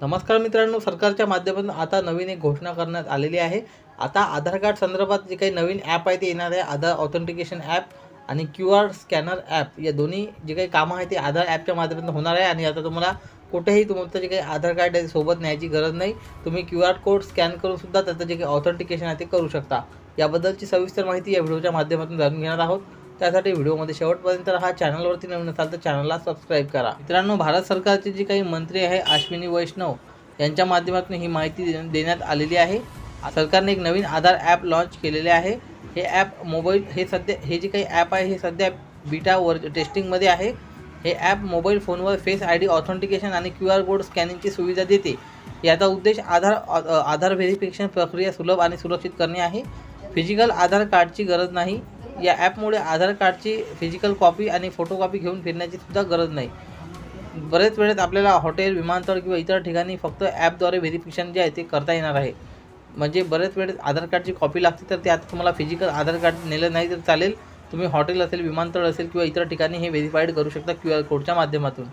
नमस्कार मित्रांनो सरकारच्या माध्यमातून आता नवीन एक घोषणा करण्यात आलेली आहे. आता आधार कार्ड संदर्भात जे काही नवीन ॲप आहे ते येणार आहे आधार ऑथेंटिकेशन ॲप आणि क्यू आर स्कॅनर ॲप या दोन्ही जे काही कामं आहे ते आधार ॲपच्या माध्यमातून होणार आहे आणि आता तुम्हाला कुठेही तुमचं जे काही आधार कार्ड आहे सोबत न्यायची गरज नाही. तुम्ही क्यू आर कोड स्कॅन करून सुद्धा त्याचं जे काही ऑथेंटिकेशन आहे ते करू शकता. याबद्दलची सविस्तर माहिती या व्हिडिओच्या माध्यमातून जाणून घेणार आहोत. त्यासाठी व्हिडिओमध्ये शेवटपर्यंत हा चॅनलवरती नवीन असाल तर चॅनलला सबस्क्राईब करा. मित्रांनो भारत सरकारचे जे काही मंत्री आहे अश्विनी वैष्णव यांच्या माध्यमातून ही माहिती दे- देण्यात आलेली आहे. सरकारने एक नवीन आधार ॲप लॉन्च केलेले आहे. हे ॲप मोबाईल हे सध्या हे जे काही ॲप आहे हे सध्या बीटा वर टेस्टिंगमध्ये आहे. हे ॲप मोबाईल फोनवर फेस आय डी ऑथेंटिकेशन आणि क्यू आर कोड स्कॅनिंगची सुविधा देते. याचा उद्देश आधार अ- आधार व्हेरिफिकेशन प्रक्रिया सुलभ आणि सुरक्षित करणे आहे. फिजिकल आधार कार्डची गरज नाही. या ॲपमुळे आधार कार्डची फिजिकल कॉपी आणि फोटोकॉपी घेऊन फिरण्याची सुद्धा गरज नाही. बरेच वेळेत आपल्याला हॉटेल विमानतळ किंवा इतर ठिकाणी फक्त ॲपद्वारे व्हेरिफिकेशन जे आहे ते करता येणार आहे. म्हणजे बरेच वेळेस आधार कार्डची कॉपी लागते तर ते आता तुम्हाला फिजिकल आधार कार्ड नेलं नाही तर चालेल. तुम्ही हॉटेल असेल विमानतळ असेल किंवा इतर ठिकाणी हे व्हेरीफाईड करू शकता क्यू आर कोडच्या माध्यमातून.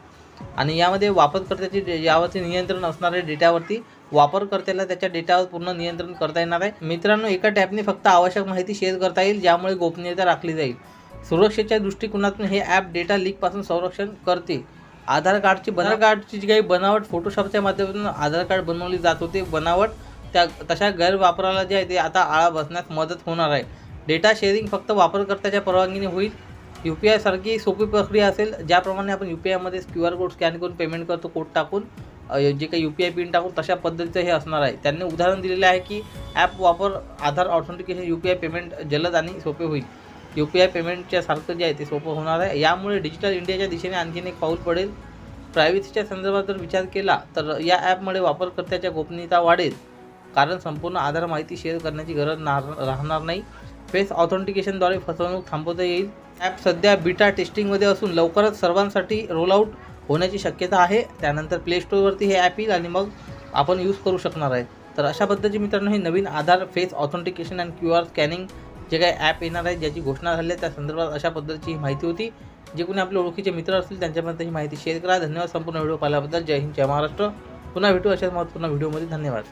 आणि यामध्ये वापरकर्त्याचे जे- यावरती नियंत्रण असणाऱ्या डेटावरती वापरकर्त्याला त्याच्या डेटावर पूर्ण नियंत्रण करता येणार आहे. मित्रांनो एका टॅपने फक्त आवश्यक माहिती शेअर करता येईल ज्यामुळे गोपनीयता राखली जाईल. सुरक्षेच्या दृष्टिकोनातून हे ॲप डेटा लीकपासून संरक्षण करते. आधार कार्डची आधार कार्डची जी काही बनावट फोटोशॉपच्या माध्यमातून आधार कार्ड बनवली जात होते बनावट त्या तशा गैरवापराला जे आहे ते आता आळा बसण्यास मदत होणार आहे. डेटा शेअरिंग फक्त वापरकर्त्याच्या परवानगीने होईल यू पी आयसारखी सोपी प्रक्रिया असेल ज्याप्रमाणे आपण यू पी आयमध्ये क्यू आर कोड स्कॅन करून पेमेंट करतो कोड टाकून जे काही यू पी आय पिन टाकून तशा पद्धतीचं हे असणार आहे. त्यांनी उदाहरण दिलेलं आहे की ॲप वापर Aadhaar authentication U P I payment जलद आणि सोपे होईल. यू पी आय पेमेंटच्या सारखं जे आहे ते सोपं होणार आहे. यामुळे डिजिटल इंडियाच्या दिशेने आणखीन एक पाऊल पडेल. प्रायव्हसीच्या संदर्भात जर विचार केला तर या ॲपमुळे वापरकर्त्याच्या गोपनीयता वाढेल. कारण संपूर्ण आधार माहिती शेअर करण्याची गरज नार- राहणार नाही. फेस ऑथेंटिकेशनद्वारे फसवणूक थांबवता येईल. ॲप सध्या बीटा टेस्टिंगमध्ये असून लवकरच सर्वांसाठी रोलआउट होण्याची शक्यता आहे. त्यानंतर प्ले स्टोअरवरती हे ॲप येईल आणि मग आपण यूज करू शकणार आहे. तर अशा पद्धतीचे मित्रांनो हे नवीन Aadhaar face authentication and Q R scanning जे काही ॲप येणार आहे ज्याची घोषणा झाली आहे त्या संदर्भात अशा पद्धतीची ही माहिती होती. जे कोणी आपले ओळखीचे मित्र असतील त्यांच्यापर्यंत ही माहिती शेअर करा. धन्यवाद संपूर्ण व्हिडिओ पाहिल्याबद्दल. जय हिंद जय महाराष्ट्र. पुन्हा भेटू अशाच महत्त्वपूर्ण व्हिडिओमध्ये. धन्यवाद.